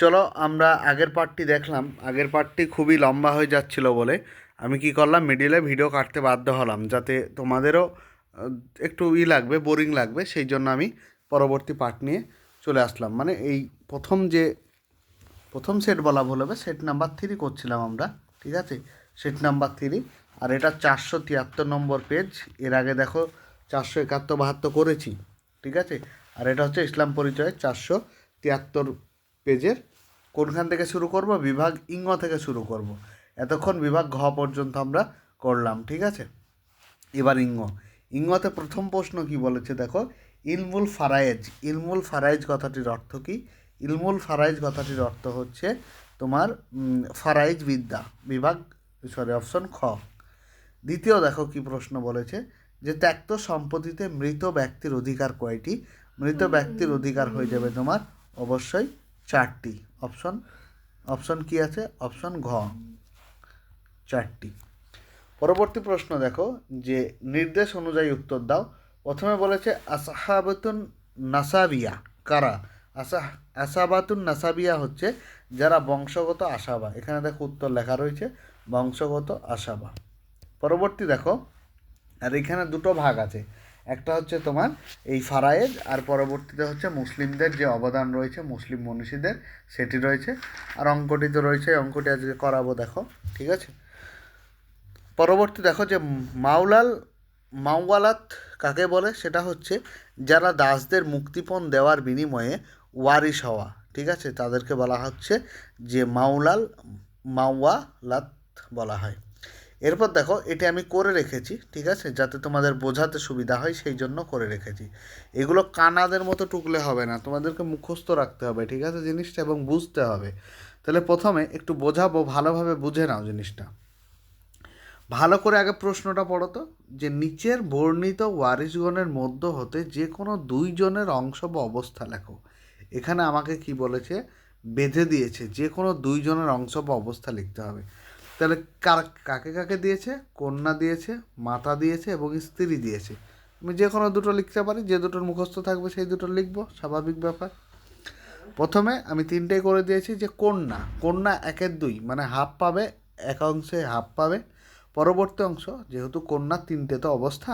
চলো আমরা আগের পার্টটি দেখলাম। আগের পার্টটি খুবই লম্বা হয়ে যাচ্ছিল বলে। আমি কি করলাম? মিডিলে ভিডিও কাটতে বাধ্য হলাম যাতে তোমাদেরও একটু ই লাগবে বোরিং লাগবে। সেই জন্য আমি পরবর্তী পার্ট নিয়ে চলে আসলাম। মানে এই প্রথম যে, প্রথম সেট বলা ভুল হবে সেট নাম্বার থ্রি করছিলাম আমরা, ঠিক আছে? সেট নাম্বার থ্রি আর এটা চারশো তিয়াত্তর নম্বর পেজ এর আগে দেখো চারশো একাত্তর বাহাত্তর করেছি, ঠিক আছে? আর এটা হচ্ছে ইসলাম পরিচয় চারশো তিয়াত্তর পেজের কোনখান থেকে শুরু করব? বিভাগ ইঙ্গ থেকে শুরু করব। এতক্ষণ বিভাগ ঘ পর্যন্ত আমরা করলাম, ঠিক আছে? এবার ইঙ্গ ইঙ্গতে প্রথম প্রশ্ন কি বলেছে দেখো? ইলমুল ফারায়েজ। ইলমুল ফারায়েজ কথাটির অর্থ কি? ইলমুল ফারাইজ কথাটির অর্থ হচ্ছে তোমার ফারাইজ বিদ্যা। বিভাগ সরি অপশন খ। দ্বিতীয় দেখো কি প্রশ্ন বলেছে যে ত্যক্ত সম্পত্তিতে মৃত ব্যক্তির অধিকার কয়টি? মৃত ব্যক্তির অধিকার হয়ে যাবে তোমার অবশ্যই চারটি। অপশন অপশন কি আছে? অপশন ঘ। চারটি। পরবর্তী প্রশ্ন দেখো, যে নির্দেশ অনুযায়ী উত্তর দাও। প্রথমে বলেছে, আসাহাবাতুন নাসাবিয়া। কারা? আসা, আসাবাতুন নাসাবিয়া হচ্ছে যারা বংশগত আশাবা এখানে দেখো উত্তর লেখা রয়েছে, বংশগত আশাবা পরবর্তী দেখো, আর এখানে দুটো ভাগ আছে। একটা হচ্ছে তোমার এই ফারায়েজ আর পরবর্তীতে হচ্ছে মুসলিমদের যে অবদান রয়েছে, মুসলিম মনীষীদের, সেটি রয়েছে। আর অঙ্কটি তো রয়েছে অঙ্কটি আজকে করাবো, দেখো, ঠিক আছে? পরবর্তী দেখো যে মাওলাল, মাওয়ালাত কাকে বলে? সেটা হচ্ছে যারা দাসদের মুক্তিপণ দেওয়ার বিনিময়ে ওয়ারিশ হওয়া, ঠিক আছে? তাদেরকে বলা হচ্ছে যে মাওলাল মাওয়ালাত বলা হয়। এরপর দেখো, এটি আমি করে রেখেছি, ঠিক আছে? যাতে তোমাদের বোঝাতে সুবিধা হয়, সেই জন্য করে রেখেছি। এগুলো কানাদের মতো টুকলে হবে না, তোমাদেরকে মুখস্থ রাখতে হবে, ঠিক আছে জিনিসটা? এবং বুঝতে হবে। তাহলে প্রথমে একটু বোঝাবো, ভালোভাবে বুঝে নাও জিনিসটা। ভালো করে আগে প্রশ্নটা পড়ো তো, যে নিচের বর্ণিত ওয়ারিশগণের মধ্য হতে যে কোনো দুইজনের অংশ বা অবস্থা লেখো। এখানে আমাকে কি বলেছে? বেঁধে দিয়েছে, যে কোনো দুইজনের অংশ বা অবস্থা লিখতে হবে। তাহলে কার, কাকে কাকে দিয়েছে? কন্যা দিয়েছে, মাতা দিয়েছে এবং স্ত্রী দিয়েছে। আমি যে কোনো দুটো লিখতে পারি, যে দুটোর মুখস্থ থাকবে সেই দুটো লিখব, স্বাভাবিক ব্যাপার। প্রথমে আমি তিনটে করে দিয়েছি যে কন্যা কন্যা একের দুই মানে হাফ পাবে, এক অংশে হাফ পাবে। পরবর্তী অংশ, যেহেতু কন্যার তিনটে তো অবস্থা,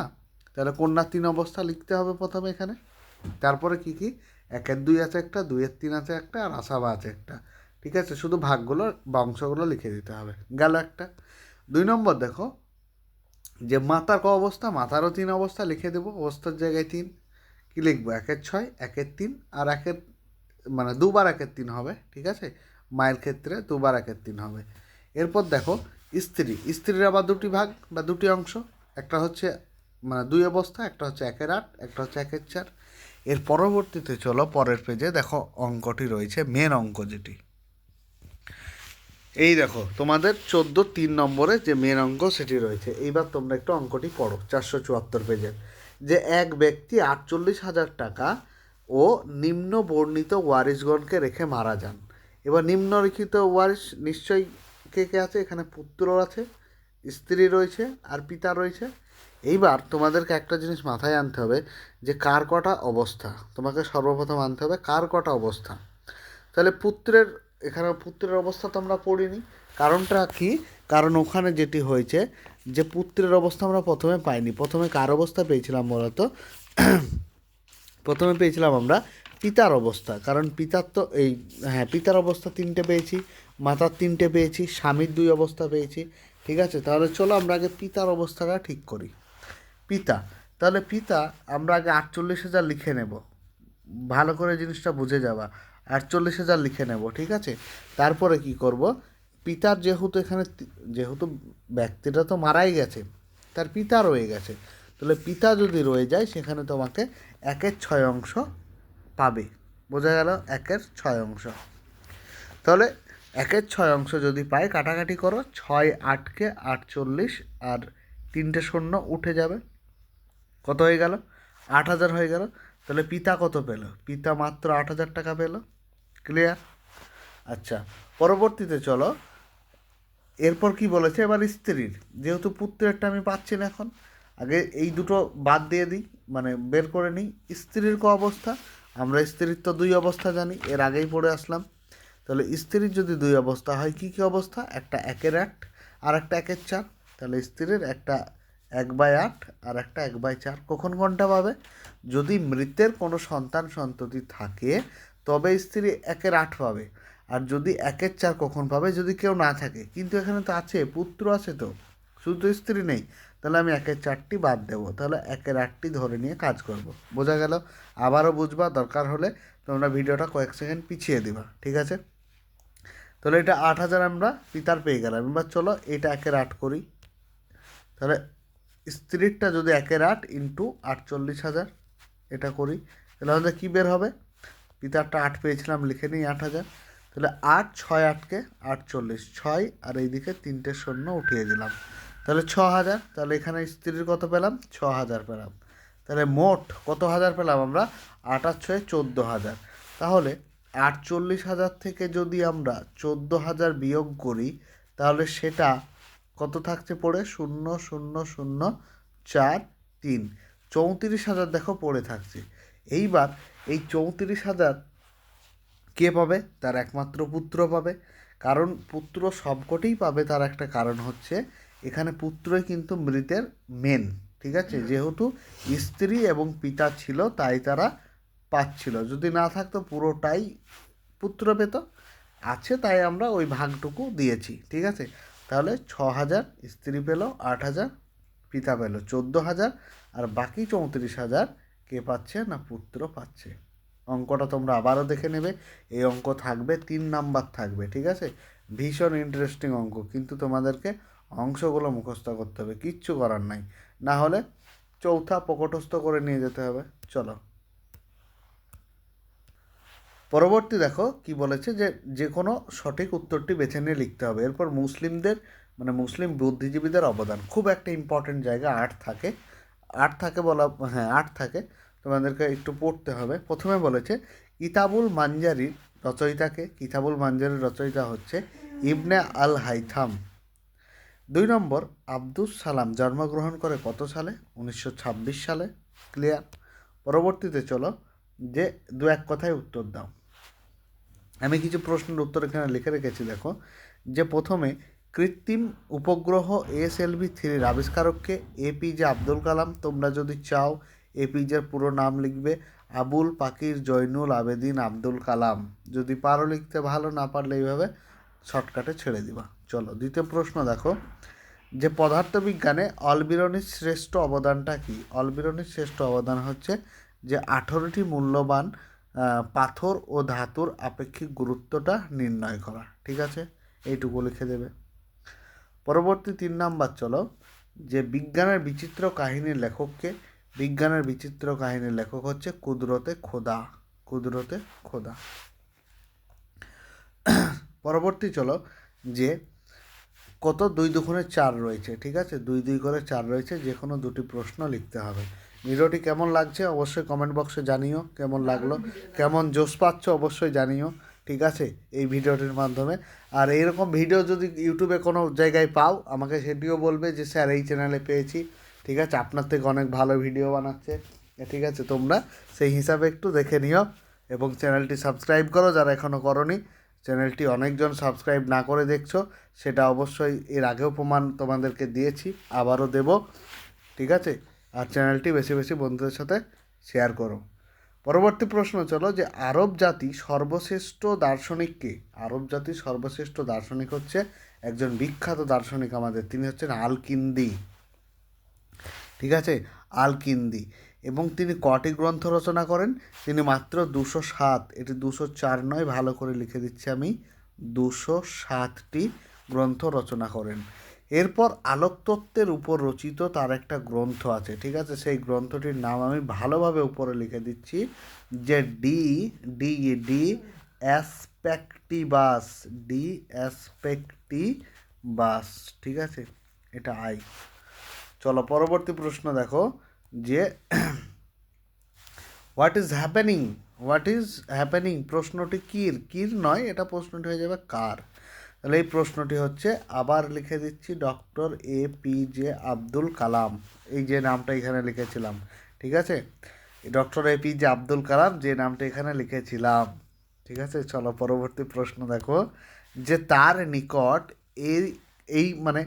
তাহলে কন্যার তিন অবস্থা লিখতে হবে প্রথমে এখানে। তারপরে কি কি? একের দুই আছে একটা দুইয়ের তিন আছে একটা, আর আশাবা আছে একটা। ঠিক আছে? শুধু ভাগগুলো বা অংশগুলো লিখে দিতে হবে। গেল একটা। দুই নম্বর দেখো, যে মাতার ক অবস্থা? মাতারও তিন অবস্থা, লিখে দেবো। অবস্থার জায়গায় তিন। কি লিখব? একের ছয়, একের তিন, আর একের মানে দুবার একের তিন হবে, ঠিক আছে? মায়ের ক্ষেত্রে দুবার একের তিন হবে। এরপর দেখো, স্ত্রী। স্ত্রীর আবার দুটি ভাগ বা দুটি অংশ। একটা হচ্ছে মানে দুই অবস্থা, একটা হচ্ছে একের আট, একটা হচ্ছে একের চার। এর পরবর্তীতে চলো, পরের পেজে দেখো, অঙ্কটি রয়েছে মেন অঙ্ক যেটি। এই দেখো, তোমাদের চোদ্দ তিন নম্বরে যে মেন অঙ্ক সেটি রয়েছে। এইবার তোমরা একটু অঙ্কটি পড়ো, চারশো চুয়াত্তর পেজের। যে এক ব্যক্তি আটচল্লিশ হাজার টাকা ও নিম্ন বর্ণিত ওয়ারিশগণকে রেখে মারা যান। এবার নিম্নলিখিত ওয়ারিশ নিশ্চয়ই কে কে আছে? এখানে পুত্র আছে, স্ত্রী রয়েছে আর পিতা রয়েছে। এইবার তোমাদেরকে একটা জিনিস মাথায় আনতে হবে যে কার কটা অবস্থা? তোমাকে সর্বপ্রথম আনতে হবে কার কটা অবস্থা? তাহলে পুত্রের এখানে পুত্রের অবস্থা তো আমরা পড়িনি। কারণটা কি? কারণ ওখানে যেটি হয়েছে যে পুত্রের অবস্থা আমরা প্রথমে পাইনি। প্রথমে কার অবস্থা পেয়েছিলাম বলতো? প্রথমে পেয়েছিলাম আমরা পিতার অবস্থা। কারণ পিতার তো এই হ্যাঁ পিতার অবস্থা তিনটে পেয়েছি, মাতার তিনটে পেয়েছি, স্বামীর দুই অবস্থা পেয়েছি, ঠিক আছে? তাহলে চলো আমরা আগে পিতার অবস্থাটা ঠিক করি। পিতা, তাহলে পিতা আমরা আগে আটচল্লিশ হাজার লিখে নেব। ভালো করে জিনিসটা বুঝে যাবা। আটচল্লিশ হাজার লিখে নেব, ঠিক আছে? তারপরে কি করব? পিতার যেহেতু এখানে যেহেতু ব্যক্তিটা তো মারাই গেছে, তার পিতা রয়ে গেছে, তাহলে পিতা যদি রয়ে যায়, সেখানে তোমাকে একের ছয় অংশ পাবে। বোঝা গেল একের ছয় অংশ। তাহলে একের ছয় অংশ যদি পাই কাটাকাটি করো, ছয় আটকে আটচল্লিশ আর তিনটে শূন্য উঠে যাবে। কত হয়ে গেল? আট হাজার হয়ে গেল। তাহলে পিতা কত পেল? পিতা মাত্র আট হাজার টাকা পেল। ক্লিয়ার আচ্ছা পরবর্তীতে চলো। এরপর কি বলেছে? এবার স্ত্রীর। যেহেতু পুত্রেরটা আমি পাচ্ছি না এখন, আগে এই দুটো বাদ দিয়ে দিই মানে বের করে নিই। স্ত্রীর ক অবস্থা? আমরা স্ত্রীর তো দুই অবস্থা জানি, এর আগেই পড়ে আসলাম। তাহলে স্ত্রীর যদি দুই অবস্থা হয়, কী কী অবস্থা? একটা একের আট আর একটা একের চার। তাহলে স্ত্রীর একটা এক বাই আট আর একটা এক বাই চার কখন কোনটা পাবে? যদি মৃতের কোনো সন্তান সন্ততি থাকে, তবে স্ত্রী একের আট পাবে। আর যদি একের চার কখন পাবে? যদি কেউ না থাকে। কিন্তু এখানে তো আছে, পুত্র আছে তো। শুধু স্ত্রী নেই। তাহলে আমি একের চারটি বাদ দেবো। তাহলে একের আটটি ধরে নিয়ে কাজ করব। বোঝা গেল? আবারও বুঝবা, দরকার হলে তোমরা ভিডিওটা কয়েক সেকেন্ড পিছিয়ে দিবা। ঠিক আছে? তাহলে এটা আট হাজার আমরা পিতার পেয়ে গেলাম। এবার চলো এটা একের আট করি। তাহলে স্ত্রীরটা যদি একের আট ইন্টু আটচল্লিশ হাজার, এটা করি, তাহলে আমাদের কী বের হবে? পিতারটা আট পেয়েছিলাম, লিখে নিই আট হাজার, তাহলে আট ছয় আটকে আটচল্লিশ, ছয় আর এইদিকে তিনটে শূন্য উঠিয়ে দিলাম। তাহলে ছ হাজার তাহলে এখানে স্ত্রীর কত পেলাম? ছ হাজার পেলাম। তাহলে মোট কত হাজার পেলাম আমরা? আট আর ছয় চোদ্দ হাজার তাহলে আটচল্লিশ হাজার থেকে যদি আমরা চোদ্দ হাজার বিয়োগ করি, তাহলে সেটা কত থাকছে পড়ে? শূন্য শূন্য শূন্য চার তিন। চৌত্রিশ হাজার দেখো পড়ে থাকছে। এইবার এই চৌত্রিশ হাজার কে পাবে? তার একমাত্র পুত্র পাবে। কারণ পুত্র সবকটেই পাবে তার একটা কারণ হচ্ছে এখানে পুত্রই কিন্তু মৃতের মেন ঠিক আছে? যেহেতু স্ত্রী এবং পিতা ছিল তাই তারা পাচ্ছিল। যদি না থাকতো পুরোটাই পুত্র পেত। আছে তাই আমরা ওই ভাগটুকু দিয়েছি ঠিক আছে? তাহলে ছ হাজার স্ত্রী পেল আট হাজার পিতা পেল চোদ্দ হাজার আর বাকি চৌত্রিশ হাজার কে পাচ্ছে না পুত্র পাচ্ছে? অঙ্কটা তোমরা আবারও দেখে নেবে। এই অঙ্ক থাকবে, তিন নাম্বার থাকবে, ঠিক আছে? ভীষণ ইন্টারেস্টিং অঙ্ক, কিন্তু তোমাদেরকে অংশগুলো মুখস্থ করতে হবে, কিচ্ছু করার নাই। না হলে চৌথা প্রকটস্থ করে নিয়ে যেতে হবে। চলো। পরবর্তী দেখো কি বলেছে যে যে কোনো সঠিক উত্তরটি বেছে নিয়ে লিখতে হবে। এরপর মুসলিমদের মানে মুসলিম বুদ্ধিজীবীদের অবদান। খুব একটা ইম্পর্টেন্ট জায়গা আর্ট থাকে। আর্ট থাকে বলা হ্যাঁ আর্ট থাকে। তোমাদেরকে একটু পড়তে হবে। প্রথমে বলেছে, কিতাবুল মানজারির রচয়িতাকে, কিতাবুল মানজারির রচয়িতা হচ্ছে ইবনে আল হাইথাম দুই নম্বর, আব্দুস সালাম জন্মগ্রহণ করে কত সালে? উনিশশো ছাব্বিশ সালে। ক্লিয়ার পরবর্তীতে চলো, যে দু এক কথায় উত্তর দাও। আমি কিছু প্রশ্নের উত্তর এখানে লিখে রেখেছি, দেখো। যে প্রথমে, কৃত্রিম উপগ্রহ এস এল থ্রির আবিষ্কারককে এপিজে আব্দুল কালাম, তোমরা যদি চাও এপিজের পুরো নাম লিখবে, আবুল পাকির জৈনুল আবেদিন আব্দুল কালাম। যদি পারো লিখতে, ভালো না পারলে এইভাবে শর্টকাটে ছেড়ে দিবা। চলো, দ্বিতীয় প্রশ্ন দেখো। যে পদার্থবিজ্ঞানে অলবিরনির শ্রেষ্ঠ অবদানটা কি? অলবিরনির শ্রেষ্ঠ অবদান হচ্ছে যে আঠেরোটি মূল্যবান পাথর ও ধাতুর আপেক্ষিক গুরুত্বটা নির্ণয় করা, ঠিক আছে? এইটুকু লিখে দেবে। পরবর্তী তিন নাম্বার চলো, যে বিজ্ঞানের বিচিত্র কাহিনীর লেখককে, বিজ্ঞানের বিচিত্র কাহিনীর লেখক হচ্ছে কুদরতে খোদা কুদরতে খোদা। পরবর্তী চলো, যে কত দুই দুগুণে চার রয়েছে, ঠিক আছে? দুই দুই করে চার রয়েছে যে কোনো দুটি প্রশ্ন লিখতে হবে। ভিডিওটি কেমন লাগছে অবশ্যই কমেন্ট বক্সে জানিও, কেমন লাগল, কেমন জোশ পাচ্ছ অবশ্যই জানিও, ঠিক আছে? এই ভিডিওটির মাধ্যমে। আর এইরকম ভিডিও যদি ইউটিউবে কোনো জায়গায় পাও, আমাকে সেটিও বলবে যে, স্যার, এই চ্যানেলে পেয়েছি। ঠিক আছে? আপনার থেকে অনেক ভালো ভিডিও বানাচ্ছে। ঠিক আছে? তোমরা সেই হিসাবে একটু দেখে নিও এবং চ্যানেলটি সাবস্ক্রাইব করো যারা এখনও করনি। চ্যানেলটি অনেকজন সাবস্ক্রাইব না করে দেখছ, সেটা অবশ্যই এর আগেও প্রমাণ তোমাদেরকে দিয়েছি, আবারও দেব। ঠিক আছে? আর চ্যানেলটি বেশি বেশি বন্ধুদের সাথে শেয়ার করো। পরবর্তী প্রশ্ন চলো যে আরব জাতি সর্বশ্রেষ্ঠ দার্শনিক কে? আরব জাতির সর্বশ্রেষ্ঠ দার্শনিক হচ্ছে একজন বিখ্যাত দার্শনিক আমাদের, তিনি হচ্ছেন আলকিন্দি। ঠিক আছে? আলকিন্দি। এবং তিনি কটি গ্রন্থ রচনা করেন? তিনি মাত্র দুশো সাত, এটি দুশো চার নয়, ভালো করে লিখে দিচ্ছি আমি। দুশো সাতটি গ্রন্থ রচনা করেন। এরপর আলোকতত্ত্বের উপর রচিত তার একটা গ্রন্থ আছে, ঠিক আছে? সেই গ্রন্থটির নাম আমি ভালোভাবে উপরে লিখে দিচ্ছি, যে ডি ডি ডি অ্যাসপেক্টিবাস ডি অ্যাসপেক্টিবাস ঠিক আছে? এটা আই চলো, পরবর্তী প্রশ্ন দেখো, যে what is happening what is happening প্রশ্নটি কির? কির নয়, এটা প্রশ্নটি হয়ে যাবে কার? তাহলে এই প্রশ্নটি হচ্ছে, আবার লিখে দিচ্ছি doctor A P J Abdul Kalam. এই যে নামটা এখানে লিখেছিলাম, ঠিক আছে? Doctor A P J Abdul Kalam যে নামটা এখানে লিখেছিলাম, ঠিক আছে? চলো পরবর্তী প্রশ্ন দেখো, যে তার নিকট এই এই মানে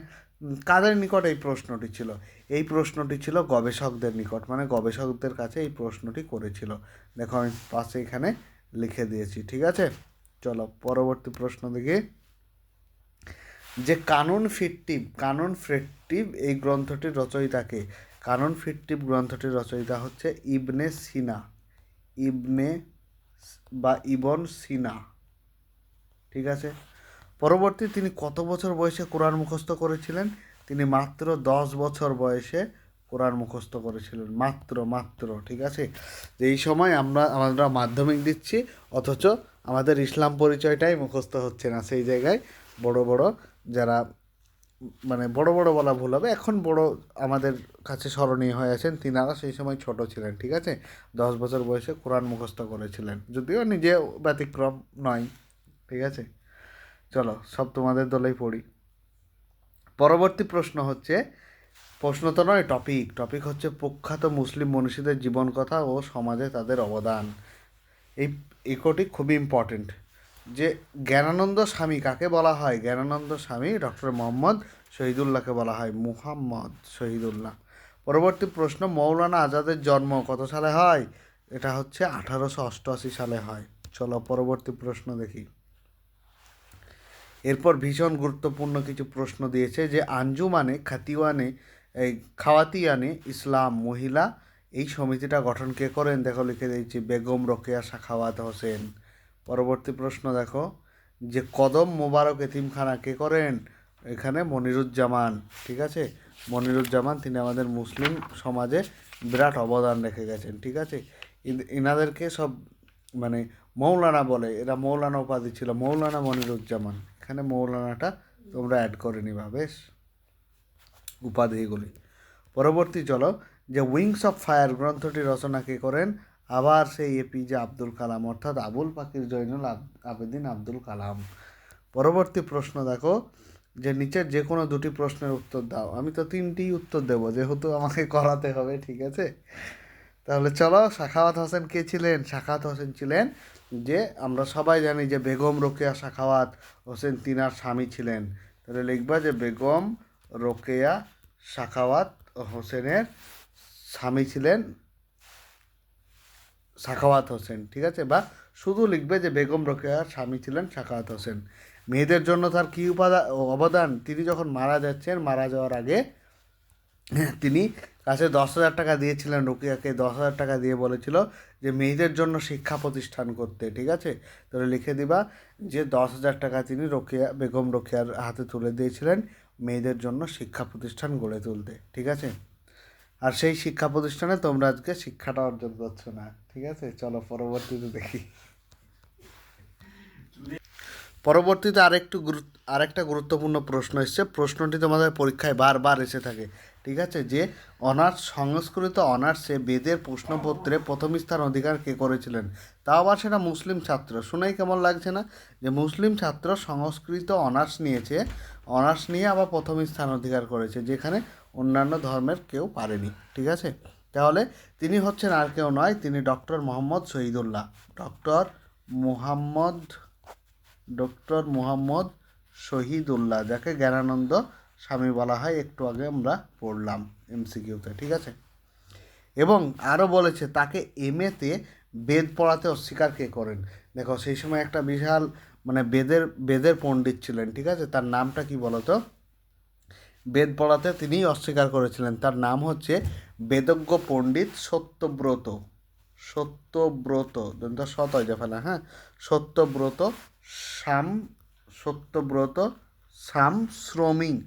কাদের নিকট এই প্রশ্নটি ছিল? এই প্রশ্নটি ছিল গবেষকদের নিকট মানে গবেষকদের কাছে এই প্রশ্নটি করেছিল। দেখো আমি পাশে এখানে লিখে দিয়েছি, ঠিক আছে? চলো পরবর্তী প্রশ্ন দেখি। যে কানুন ফিটটিভ কানুন ফিটটিভ এই গ্রন্থটির রচয়িতাকে কানন ফিটটিভ গ্রন্থটির রচয়িতা হচ্ছে ইবনে সিনা। ইবনে বা ইবন সিনা। ঠিক আছে? পরবর্তী তিনি কত বছর বয়সে কোরআন মুখস্থ করেছিলেন? তিনি মাত্র দশ বছর বয়সে কোরআন মুখস্থ করেছিলেন। মাত্র মাত্র, ঠিক আছে? যে এই সময় আমরা আমরা মাধ্যমিক দিচ্ছি, অথচ আমাদের ইসলাম পরিচয়টাই মুখস্থ হচ্ছে না। সেই জায়গায় বড় বড় যারা মানে বড় বড় বলা ভুল হবে, এখন বড় আমাদের কাছে স্মরণীয় হয়ে আছেন তিনারা সেই সময় ছোট ছিলেন, ঠিক আছে? দশ বছর বয়সে কোরআন মুখস্থ করেছিলেন, যদিও নিজে ব্যতিক্রম নয়, ঠিক আছে? চলো, সব তোমাদের দলেই পড়ি। পরবর্তী প্রশ্ন হচ্ছে, প্রশ্ন তো নয় টপিক টপিক হচ্ছে প্রখ্যাত মুসলিম মনীষীদের জীবন কথা ও সমাজে তাদের অবদান। এই এই কটি খুবই ইম্পর্টেন্ট যে জ্ঞানানন্দ স্বামী কাকে বলা হয়? জ্ঞানানন্দ স্বামী ডক্টর মোহাম্মদ শহীদুল্লাহকে বলা হয়। মুহাম্মদ শহীদুল্লাহ। পরবর্তী প্রশ্ন, মৌলানা আজাদের জন্ম কত সালে হয়? এটা হচ্ছে আঠারোশো অষ্টআশি সালে হয়। চলো পরবর্তী প্রশ্ন দেখি। এরপর ভীষণ গুরুত্বপূর্ণ কিছু প্রশ্ন দিয়েছে যে, আঞ্জুমানে, খাতিওয়ানে, এই খাওয়াতিয়ানে ইসলাম মহিলা, এই সমিতিটা গঠন কে করেন? দেখো, লিখে দিয়েছি, বেগম রোকেয়া সাখাওয়াত হোসেন। পরবর্তী প্রশ্ন দেখো, যে কদম মোবারক এতিমখানা কে করেন? এখানে মনিরুজ্জামান, ঠিক আছে? মনিরুজ্জামান তিনি আমাদের মুসলিম সমাজে বিরাট অবদান রেখে গেছেন, ঠিক আছে? এনাদেরকে সব মানে মৌলানা বলে, এরা মৌলানা উপাধি ছিল, মৌলানা মনিরুজ্জামান। এখানে মৌলানাটা তোমরা অ্যাড করে নিবা, বেশ? উপাধিগুলি পরবর্তী চলো, যে উইংস অফ ফায়ার গ্রন্থটি রচনা কে করেন? আবার সেই এপিজে আব্দুল কালাম, অর্থাৎ আবুল পাকির জৈনুল আব- আবেদিন আব্দুল কালাম। পরবর্তী প্রশ্ন দেখো, যে নিচের যে কোনো দুটি প্রশ্নের উত্তর দাও। আমি তো তিনটি উত্তর দেবো, যেহেতু আমাকে করাতে হবে, ঠিক আছে? তাহলে চলো সাখাওয়াত হোসেন কে ছিলেন? সাখাওয়াত হোসেন ছিলেন যে, আমরা সবাই জানি যে বেগম রোকেয়া সাখাওয়াত হোসেন তিনার স্বামী ছিলেন। তাহলে লিখবা যে বেগম রোকেয়া সাখাওয়াত হোসেনের স্বামী ছিলেন সাখাওয়াত হোসেন, ঠিক আছে? বা শুধু লিখবে যে বেগম রোকেয়ার স্বামী ছিলেন সাখাওয়াত হোসেন। মেয়েদের জন্য তার কী উপাদান অবদান? তিনি যখন মারা যাচ্ছেন, মারা যাওয়ার আগে তিনি কাছে দশ হাজার টাকা দিয়েছিলেন রোকেয়াকে, দশ হাজার টাকা দিয়ে বলেছিল যে মেয়েদের জন্য শিক্ষা প্রতিষ্ঠান করতে, ঠিক আছে? তাহলে লিখে দিবা যে দশ হাজার টাকা তিনি রোকেয়া, বেগম রোকেয়ার হাতে তুলে দিয়েছিলেন মেয়েদের জন্য শিক্ষা প্রতিষ্ঠান গড়ে তুলতে, ঠিক আছে? আর সেই শিক্ষা প্রতিষ্ঠানে তোমরা আজকে শিক্ষাটা অর্জন করছ না। ঠিক আছে? চলো পরবর্তীতে দেখি। পরবর্তীতে আরেকটু গুরুত্ব আরেকটা গুরুত্বপূর্ণ প্রশ্ন এসছে। প্রশ্নটি তোমাদের পরীক্ষায় বারবার এসে থাকে। ঠিক আছে? যে অনার্স সংস্কৃত অনার্সে বেদের প্রশ্নপত্রে প্রথম স্থান অধিকার কে করেছিলেন? তাও আবার সেটা মুসলিম ছাত্র। শুনেই কেমন লাগছে না? যে মুসলিম ছাত্র সংস্কৃত অনার্স নিয়েছে। অনার্স নিয়ে আবার প্রথম স্থান অধিকার করেছে। যেখানে অন্যান্য ধর্মের কেউ পারেনি, ঠিক আছে? তাহলে তিনি হচ্ছেন আর কেউ নয়, তিনি doctor Mohammad Shahidullah. Doctor Mohammad doctor Mohammad Shahidullah, যাকে জ্ঞানানন্দ স্বামী বলা হয়, একটু আগে আমরা পড়লাম এমসিকিউতে ঠিক আছে? এবং আরও বলেছে, তাকে এম এতে বেদ পড়াতে অস্বীকার কে করেন? দেখো, সেই সময় একটা বিশাল মানে বেদের বেদের পণ্ডিত ছিলেন, ঠিক আছে? তার নামটা কি বলতো? বেদ পড়াতে তিনিই অস্বীকার করেছিলেন। তার নাম হচ্ছে বেদজ্ঞ পণ্ডিত সত্যব্রত। সত্যব্রত, দন্ত সত হয়ে যা ফেলা হ্যাঁ? সত্যব্রত শাম সত্যব্রত শাম শ্রমী।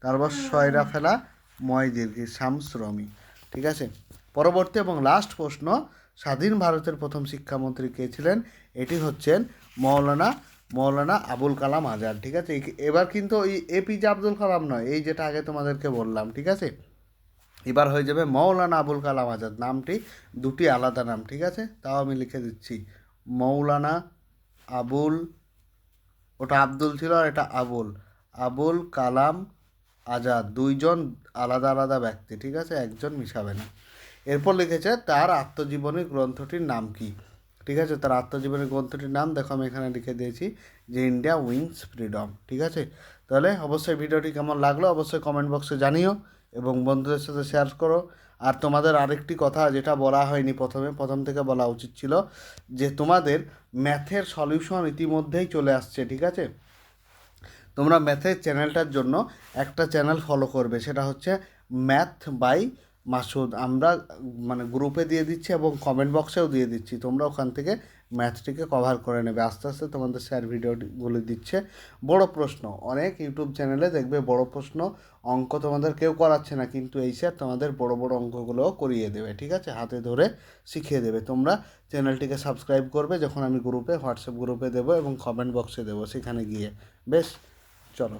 তারপর সয়রা ফেলা, ময় দীর্ঘী শাম শ্রমী। ঠিক আছে? পরবর্তী এবং লাস্ট প্রশ্ন, স্বাধীন ভারতের প্রথম শিক্ষামন্ত্রী কে ছিলেন? এটি হচ্ছেন মৌলানা মৌলানা আবুল কালাম আজাদ, ঠিক আছে? এবার কিন্তু ওই এপিজে আব্দুল কালাম নয়, এই যেটা আগে তোমাদেরকে বললাম, ঠিক আছে? এবার হয়ে যাবে মৌলানা আবুল কালাম আজাদ, নামটি দুটি আলাদা নাম, ঠিক আছে? তাও আমি লিখে দিচ্ছি, মৌলানা আবুল, ওটা আব্দুল ছিল আর এটা আবুল আবুল কালাম আজাদ, দুইজন আলাদা আলাদা ব্যক্তি, ঠিক আছে? একজন মিশাবে না। এরপর লিখেছে, তার আত্মজীবনী গ্রন্থটির নাম কি? ঠিক আছে? তার আত্মজীবনী গ্রন্থটির নাম দেখো, আমি এখানে লিখে দিয়েছি, যে ইন্ডিয়া উইংস ফ্রিডম ঠিক আছে? তাহলে অবশ্যই ভিডিওটি কেমন লাগল অবশ্যই কমেন্ট বক্সে জানিও এবং বন্ধুদের সাথে শেয়ার করো। আর তোমাদের আরেকটি কথা যেটা বলা হয়নি প্রথমে, প্রথম থেকে বলা উচিত ছিল যে তোমাদের ম্যাথের সলিউশন ইতিমধ্যেই চলে আসছে, ঠিক আছে? তোমরা ম্যাথের চ্যানেলটার জন্য একটা চ্যানেল ফলো করবে, সেটা হচ্ছে ম্যাথ বাই মাসুদ, আমরা মানে গ্রুপে দিয়ে দিচ্ছি এবং কমেন্ট বক্সেও দিয়ে দিচ্ছি। তোমরা ওখান থেকে ম্যাথটিকে কভার করে নেবে। আস্তে আস্তে তোমাদের স্যার ভিডিওগুলি দিচ্ছে। বড় প্রশ্ন, অনেক ইউটিউব চ্যানেলে দেখবে বড় প্রশ্ন, অঙ্ক তোমাদের কেউ করাচ্ছে না, কিন্তু এই স্যার তোমাদের বড় বড় অঙ্কগুলোও করিয়ে দেবে, ঠিক আছে? হাতে ধরে শিখিয়ে দেবে। তোমরা চ্যানেলটিকে সাবস্ক্রাইব করবে যখন আমি গ্রুপে হোয়াটসঅ্যাপ গ্রুপে দেবো এবং কমেন্ট বক্সে দেবো সেখানে গিয়ে। বেশ, চলো।